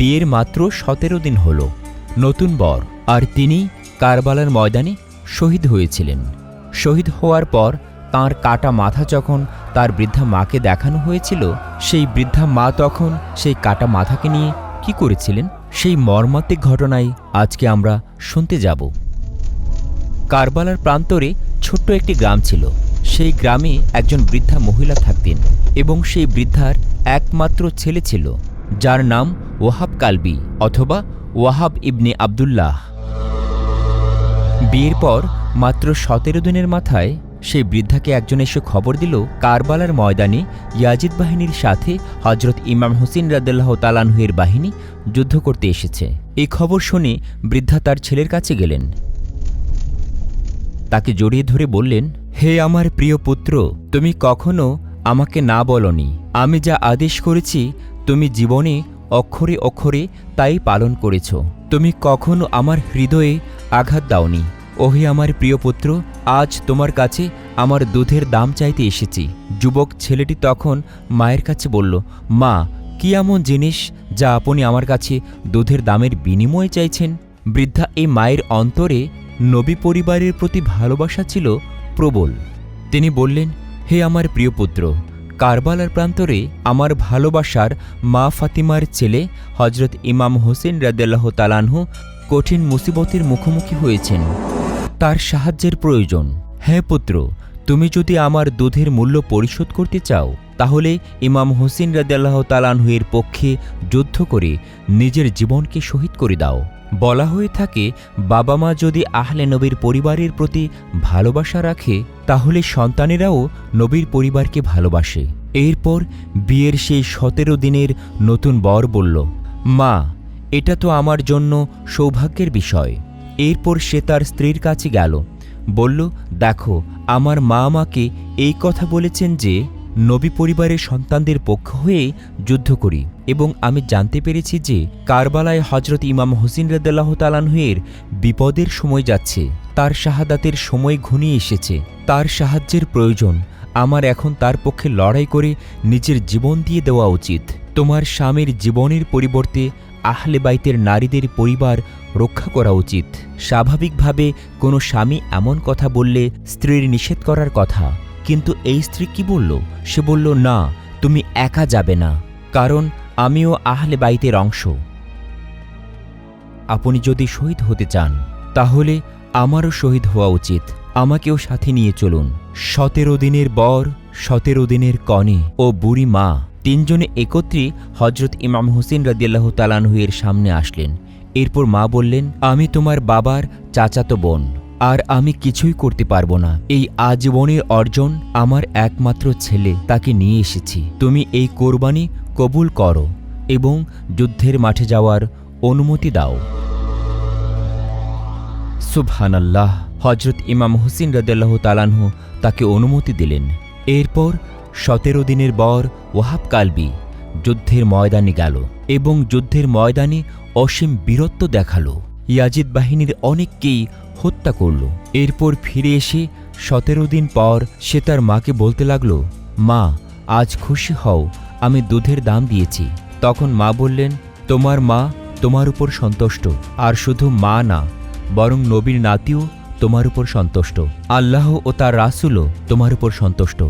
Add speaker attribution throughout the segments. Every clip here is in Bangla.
Speaker 1: বিয়ের মাত্র সতেরো দিন হল। নতুন বর। আর তিনি কারবালার ময়দানে শহীদ হয়েছিলেন। শহীদ হওয়ার পর তার কাটা মাথা যখন তার বৃদ্ধা মাকে দেখানো হয়েছিল, সেই বৃদ্ধা মা তখন সেই কাটা মাথাকে নিয়ে কি করেছিলেন? সেই মর্মান্তিক ঘটনাই আজকে আমরা শুনতে যাব। কারবালার প্রান্তরে ছোট্ট একটি গ্রাম ছিল। সেই গ্রামে একজন বৃদ্ধা মহিলা থাকতেন এবং সেই বৃদ্ধার একমাত্র ছেলে ছিল। যার নাম ওয়াহাব কালবি অথবা ওয়াহাব ইবনে আবদুল্লাহ। বিয়ের পর মাত্র সতেরো দিনের মাথায় সেই বৃদ্ধাকে একজন এসে খবর দিল কারবালার ময়দানে ইয়াজিদ বাহিনীর সাথে হজরত ইমাম হুসিন রাদ্দাল্লাহ তালানহুয়ের বাহিনী যুদ্ধ করতে এসেছে। এই খবর শুনে বৃদ্ধা তার ছেলের কাছে গেলেন। তাকে জড়িয়ে ধরে বললেন, হে আমার প্রিয় পুত্র, তুমি কখনো আমাকে না বলনি। আমি যা আদেশ করেছি তুমি জীবনে অক্ষরে অক্ষরে তাই পালন করেছ। তুমি কখনো আমার হৃদয়ে আঘাত দাওনি। ওহে আমার প্রিয় পুত্র, আজ তোমার কাছে আমার দুধের দাম চাইতে এসেছি। যুবক ছেলেটি তখন মায়ের কাছে বলল, মা, কি এমন জিনিস যা আপনি আমার কাছে দুধের দামের বিনিময়ে চাইছেন? বৃদ্ধা এই মায়ের অন্তরে নবী পরিবারের প্রতি ভালোবাসা ছিল প্রবল। তিনি বললেন, হে আমার প্রিয় পুত্র কারবালার প্রান্তরে আমার ভালোবাসার মা ফাতিমার ছেলে হজরত ইমাম হোসেন রাদেল্লাহ তালানহু কঠিন মুসিবতের মুখোমুখি হয়েছেন। তার সাহায্যের প্রয়োজন। হ্যাঁ পুত্র, তুমি যদি আমার দুধের মূল্য পরিশোধ করতে চাও, তাহলে ইমাম হোসেন রাদেল্লাহ তালানহুয়ের পক্ষে যুদ্ধ করে নিজের জীবনকে শহীদ করে দাও। বলা হয়ে থাকে, বাবা মা যদি আহলে নবীর পরিবারের প্রতি ভালোবাসা রাখে, তাহলে সন্তানেরাও নবীর পরিবারকে ভালোবাসে। এরপর বিয়ের সেই সতেরো দিনের নতুন বর বলল, মা, এটা তো আমার জন্য সৌভাগ্যের বিষয়। এরপর সে তার স্ত্রীর কাছে গেল, বলল, দেখো, আমার মা আমাকে এই কথা বলেছেন যে নবী পরিবারের সন্তানদের পক্ষ হয়ে যুদ্ধ করি এবং আমি জানতে পেরেছি যে কারবালায় হজরত ইমাম হোসিন রদাল্লাহ তালানহুয়ের বিপদের সময় যাচ্ছে। তার শাহাদাতের সময় ঘনিয়ে এসেছে। তার সাহায্যের প্রয়োজন। আমার এখন তার পক্ষে লড়াই করে নিজের জীবন দিয়ে দেওয়া উচিত। তোমার স্বামীর জীবনের পরিবর্তে আহলে বাইতের নারীদের পরিবার রক্ষা করা উচিত। স্বাভাবিকভাবে কোনো স্বামী এমন কথা বললে স্ত্রীর নিষেধ করার কথা। কিন্তু এই স্ত্রী কি বলল? সে বলল, না, তুমি একা যাবে না, কারণ আমিও আহলে বাইতের অংশ। আপনি যদি শহীদ হতে চান, তাহলে আমারও শহীদ হওয়া উচিত। আমাকেও সাথে নিয়ে চলুন। সতেরো দিনের বর, সতেরো দিনের কনে ও বুড়ি মা, তিনজনে একত্রে হজরত ইমাম হুসেন রাদিয়াল্লাহ তালানহুয়ের সামনে আসলেন। এরপর মা বললেন, আমি তোমার বাবার চাচাতো বোন। আর আমি কিছুই করতে পারব না। এই আজীবনের অর্জন আমার একমাত্র ছেলে, তাকে নিয়ে এসেছি। তুমি এই কোরবানি কবুল করো এবং যুদ্ধের মাঠে যাওয়ার অনুমতি দাও। সুবহানাল্লাহ হজরত ইমাম হুসিন রদাল্লাহ তালানহু তাকে অনুমতি দিলেন। এরপর সতেরো দিনের বর ওয়াহাব কালবি যুদ্ধের ময়দানে গেল এবং যুদ্ধের ময়দানে অসীম বীরত্ব দেখাল। ইয়াজিদ বাহিনীর অনেককেই হত্যা করল। এরপর ফিরে এসে সতেরো দিন পর সে তার মাকে বলতে লাগল, মা, আজ খুশি হও, আমি দুধের দাম দিয়েছি। তখন মা বললেন, তোমার মা তোমার উপর সন্তুষ্ট, আর শুধু মা না, বরং নবীর নাতিও তোমার উপর সন্তুষ্ট। আল্লাহ ও তার রাসুলও তোমার উপর সন্তুষ্ট।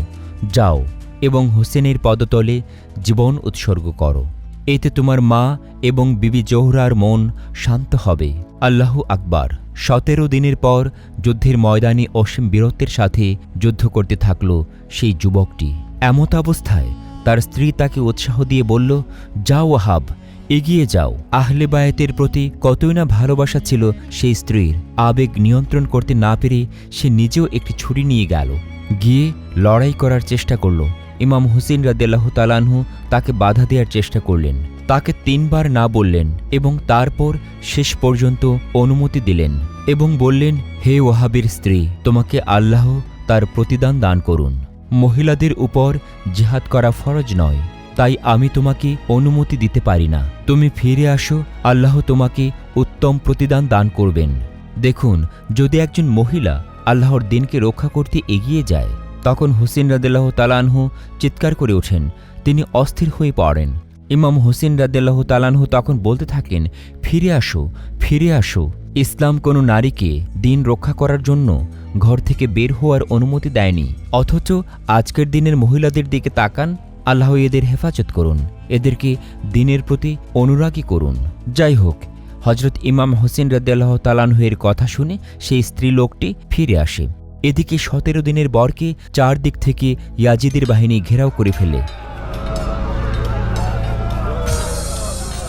Speaker 1: যাও এবং হোসেনের পদতলে জীবন উৎসর্গ করো। এতে তোমার মা এবং বিবি জোহরার মন শান্ত হবে। আল্লাহ আকবার। সতেরো দিনের পর যুদ্ধের ময়দানে অসীম বীরত্বের সাথে যুদ্ধ করতে থাকল সেই যুবকটি। এমত অবস্থায় তার স্ত্রী তাকে উৎসাহ দিয়ে বলল, যাও ওয়াহাব, এগিয়ে যাও। আহলে বায়াতের প্রতি কতই না ভালোবাসা ছিল সেই স্ত্রীর। আবেগ নিয়ন্ত্রণ করতে না পেরে সে নিজেও একটি ছুরি নিয়ে গেল। গিয়ে লড়াই করার চেষ্টা করল। ইমাম হুসেন রাদেল্লাহ তালানহু তাকে বাধা দেওয়ার চেষ্টা করলেন। তাকে তিনবার না বললেন এবং তারপর শেষ পর্যন্ত অনুমতি দিলেন এবং বললেন, হে ওয়াহাবের স্ত্রী, তোমাকে আল্লাহ তার প্রতিদান দান করুন। মহিলাদের উপর জিহাদ করা ফরজ নয়, তাই আমি তোমাকে অনুমতি দিতে পারি না। তুমি ফিরে আসো, আল্লাহ তোমাকে উত্তম প্রতিদান দান করবেন। দেখুন, যদি একজন মহিলা আল্লাহর দিনকে রক্ষা করতে এগিয়ে যায় তখন হুসেন রাদিল্লাহ তালানহু চিৎকার করে ওঠেন। তিনি অস্থির হয়ে পড়েন। ইমাম হোসেন রাদ্দাল্লাহ তালানহু তখন বলতে থাকেন, ফিরে আসো ফিরে আসো। ইসলাম কোনো নারীকে দিন রক্ষা করার জন্য ঘর থেকে বের হওয়ার অনুমতি দেয়নি। অথচ আজকের দিনের মহিলাদের দিকে তাকান, আল্লাহ এদের হেফাজত করুন। এদেরকে দিনের প্রতি অনুরাগী করুন। যাই হোক হজরত ইমাম হোসেন রাদ্দাল্লাহ তালানহুয়ের কথা শুনে সেই স্ত্রী লোকটি ফিরে আসে। এদিকে সতেরো দিনের বরকে চারদিক থেকে ইয়াজিদের বাহিনী ঘেরাও করে ফেলে।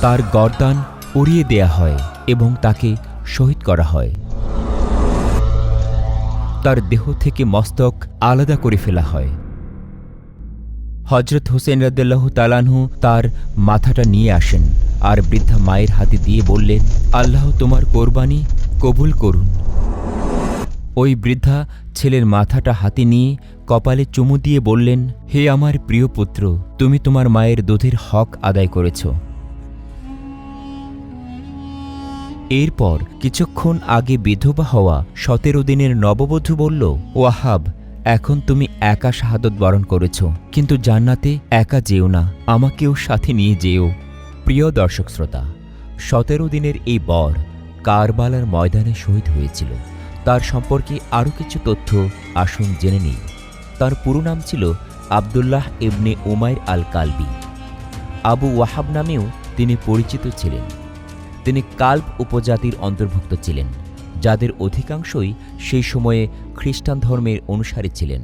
Speaker 1: তার গরদান উড়িয়ে দেয়া হয় এবং তাকে শহীদ করা হয়। তার দেহ থেকে মস্তক আলাদা করে ফেলা হয়। হজরত হোসেন রাদ্দাল্লাহ তালানহু তার মাথাটা নিয়ে আসেন আর বৃদ্ধা মায়ের হাতে দিয়ে বললেন, আল্লাহ তোমার কোরবানি কবুল করুন। ওই বৃদ্ধা ছেলের মাথাটা হাতে নিয়ে কপালে চুমু দিয়ে বললেন, হে আমার প্রিয় পুত্র, তুমি তোমার মায়ের দুধের হক আদায় করেছ। এরপর কিছুক্ষণ আগে বিধবা হওয়া সতেরো দিনের নববধূ বলল, ওয়াহাব, এখন তুমি একা শাহাদত বরণ করেছ, কিন্তু জান্নাতে একা যেও না, আমাকেও সাথে নিয়ে যেও। প্রিয় দর্শক শ্রোতা, সতেরো দিনের এই বর কারবালার ময়দানে শহীদ হয়েছিল। তার সম্পর্কে আরও কিছু তথ্য আসুন জেনে নিই। তার পুরো নাম ছিল আবদুল্লাহ ইবনে উমাইর আল কালবি আবু ওয়াহাব নামেও তিনি পরিচিত ছিলেন। তিনি কাল্প উপজাতির অন্তর্ভুক্ত ছিলেন, যাদের অধিকাংশই সেই সময়ে খ্রিস্টান ধর্মের অনুসারী ছিলেন।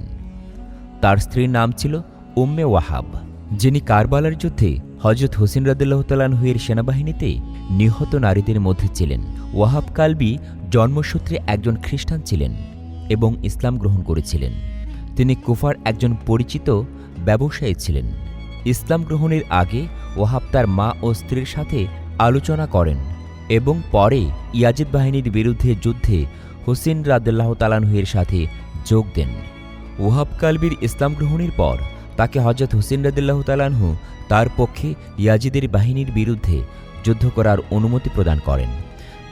Speaker 1: তার স্ত্রীর নাম ছিল উম্মে ওয়াহাব, যিনি কারবালার যুদ্ধে হজরত হোসেন রাদুল্লাহ তালানহুয়ের সেনাবাহিনীতে নিহত নারীদের মধ্যে ছিলেন। ওয়াহাব কালবি জন্মসূত্রে একজন খ্রিস্টান ছিলেন এবং ইসলাম গ্রহণ করেছিলেন। তিনি কুফার একজন পরিচিত ব্যবসায়ী ছিলেন। ইসলাম গ্রহণের আগে ওয়াহাব তার মা ও স্ত্রীর সাথে আলোচনা করেন এবং পরে ইয়াজিদ বাহিনীর বিরুদ্ধে যুদ্ধে হোসেন রাদ্দাল্লাহ তালানহুয়ের সাথে যোগ দেন। ওহাব কালবির ইসলাম গ্রহণের পর তাকে হজরত হোসেন রাদিল্লাহ তালানহু তার পক্ষে ইয়াজিদের বাহিনীর বিরুদ্ধে যুদ্ধ করার অনুমতি প্রদান করেন।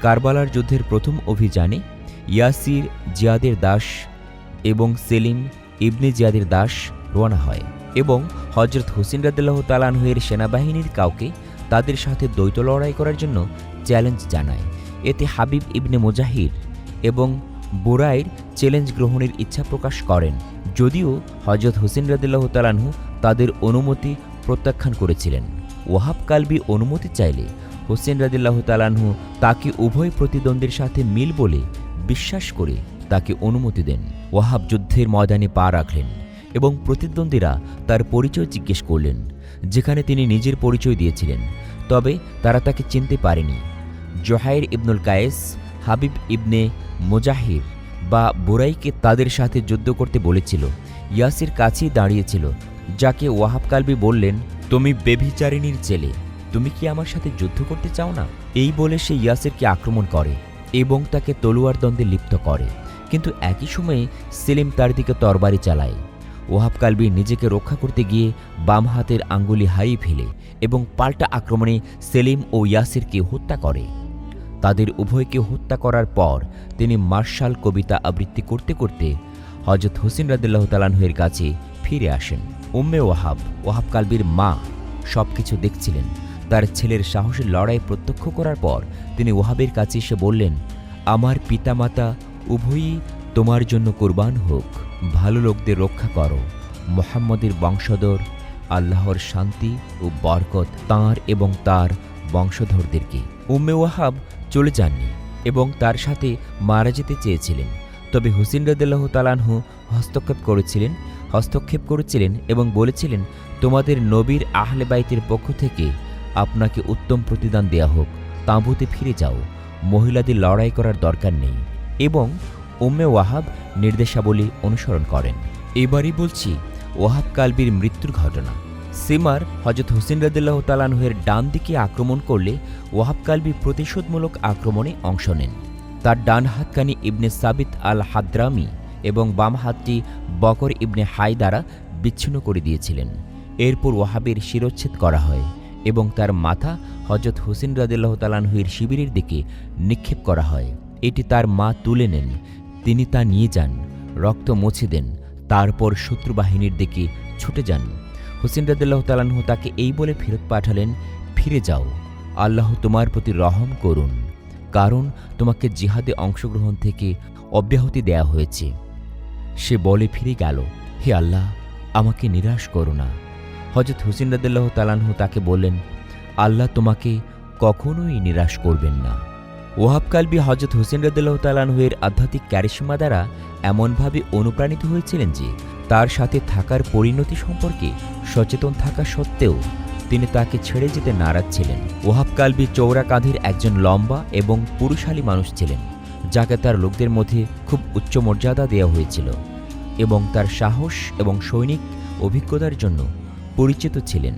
Speaker 1: কারবালার যুদ্ধের প্রথম অভিযানে ইয়াসির জিয়াদের দাস এবং সেলিম ইবনে জিয়াদের দাস রওনা হয় এবং হজরত হোসেন রাদিল্লাহ তালানহুয়ের সেনাবাহিনীর কাউকে তাদের সাথে দ্বৈত লড়াই করার জন্য চ্যালেঞ্জ জানায়। এতে হাবিব ইবনে মুজাহির এবং বুরাইর চ্যালেঞ্জ গ্রহণের ইচ্ছা প্রকাশ করেন। যদিও হজরত হোসেন রাদিল্লাহ তালানহু তাদের অনুমতি প্রত্যাখ্যান করেছিলেন। ওয়াহাব কালবি অনুমতি চাইলে হোসেন রাদিল্লাহ তালানহু তাকে উভয় প্রতিদ্বন্দ্বীর সাথে মিল বলে বিশ্বাস করে তাকে অনুমতি দেন। ওয়াহাব যুদ্ধের ময়দানে পা রাখলেন এবং প্রতিদ্বন্দ্বীরা তার পরিচয় জিজ্ঞেস করলেন, যেখানে তিনি নিজের পরিচয় দিয়েছিলেন, তবে তারা তাকে চিনতে পারেনি। জোহাইর ইবনুল কায়েস, হাবিব ইবনে মুজাহির বা বুরাইকে তাদের সাথে যুদ্ধ করতে বলেছিল। ইয়াসির কাছেই দাঁড়িয়েছিল, যাকে ওয়াহাব কালবি বললেন, তুমি বেভিচারিণীর ছেলে, তুমি কি আমার সাথে যুদ্ধ করতে চাও না? এই বলে সে ইয়াসিরকে আক্রমণ করে এবং তাকে তলোয়ার দ্বন্দ্বে লিপ্ত করে। কিন্তু একই সময়ে সেলিম তার দিকে তরবারি চালায়। ওহাব কালবি নিজেকে রক্ষা করতে গিয়ে বাম হাতের আঙ্গুলি হারিয়ে ফেলে এবং পাল্টা আক্রমণে সেলিম ও ইয়াসিরকে হত্যা করে। তাদের উভয়কে হত্যা করার পর তিনি মার্শাল কবিতা আবৃত্তি করতে করতে হজরত হোসেন রাদিল্লাহ তালানহের কাছে ফিরে আসেন। উম্মে ওয়াহাব ওয়াহাব কালবির মা সব কিছু দেখছিলেন। তার ছেলের সাহসের লড়াই প্রত্যক্ষ করার পর তিনি ওহাবের কাছে এসে বললেন, আমার পিতামাতা উভয়ই তোমার জন্য কোরবান হোক, ভালো লোকদের রক্ষা করো। মোহাম্মদের বংশধর আল্লাহর শান্তি ও বরকত তাঁর এবং তার বংশধরদেরকে। উম্মে ওয়াহাব চলে যাননি এবং তার সাথে মারা যেতে চেয়েছিলেন। তবে হুসিন রদুল্লাহ তালানহু হস্তক্ষেপ করেছিলেন হস্তক্ষেপ করেছিলেন এবং বলেছিলেন, তোমাদের নবীর আহলে বাইতের পক্ষ থেকে আপনাকে উত্তম প্রতিদান দেয়া হোক, তাঁবুতে ফিরে যাও, মহিলাদের লড়াই করার দরকার নেই। এবং উম্মে ওয়াহাব নির্দেশাবলী অনুসরণ করেন। এবারই বলছি, ওয়াহাব কালবির মৃত্যুর ঘটনা। সিমার হজরত হুসেন রদুল্লাহ তালানহের ডান দিকে আক্রমণ করলে ওয়াহাব কালবি প্রতিশোধমূলক আক্রমণে অংশ নেন। তার ডান হাতকানি ইবনে সাবিত আল হাদ্রামি এবং বাম হাতটি বকর ইবনে হাই দ্বারা বিচ্ছিন্ন করে দিয়েছিলেন। এরপর ওয়াহাবের শিরোচ্ছেদ করা হয় এবং তার মাথা হজরত হুসেন রাদিল্লাহ তালানহুয়ের শিবিরের দিকে নিক্ষেপ করা হয়। এটি তার মা তুলে নেন, তিনি তা নিয়ে যান, রক্ত মুছে দেন, তারপর শত্রু বাহিনীর দিকে ছুটে যান। হুসেন রাদিল্লাহ তালাহু তাকে এই বলে ফেরত পাঠালেন, ফিরে যাও। আল্লাহ তোমার প্রতি রহম করুন, কারণ তোমাকে জিহাদে অংশগ্রহণ থেকে অব্যাহতি দেয়া হয়েছে। সে বলে, ফিরে গেল। হে আল্লাহ, আমাকে নিরাশ করো না। হজরত হুসেন রাদিল্লাহ তালাহু তাকে বললেন, আল্লাহ তোমাকে কখনোই নিরাশ করবেন না। ওহাব কালবি হজরত হুসেন রদুল্লাহ তালানহুয়ের আধ্যাত্মিক ক্যারিসমা দ্বারা এমনভাবে অনুপ্রাণিত হয়েছিলেন যে তার সাথে থাকার পরিণতি সম্পর্কে সচেতন থাকা সত্ত্বেও তিনি তাকে ছেড়ে যেতে নারাজ ছিলেন। ওহাব কালবি চৌরা কাঁধের একজন লম্বা এবং পুরুষালী মানুষ ছিলেন, যাকে তার লোকদের মধ্যে খুব উচ্চ মর্যাদা দেওয়া হয়েছিল এবং তার সাহস এবং সৈনিক অভিজ্ঞতার জন্য পরিচিত ছিলেন।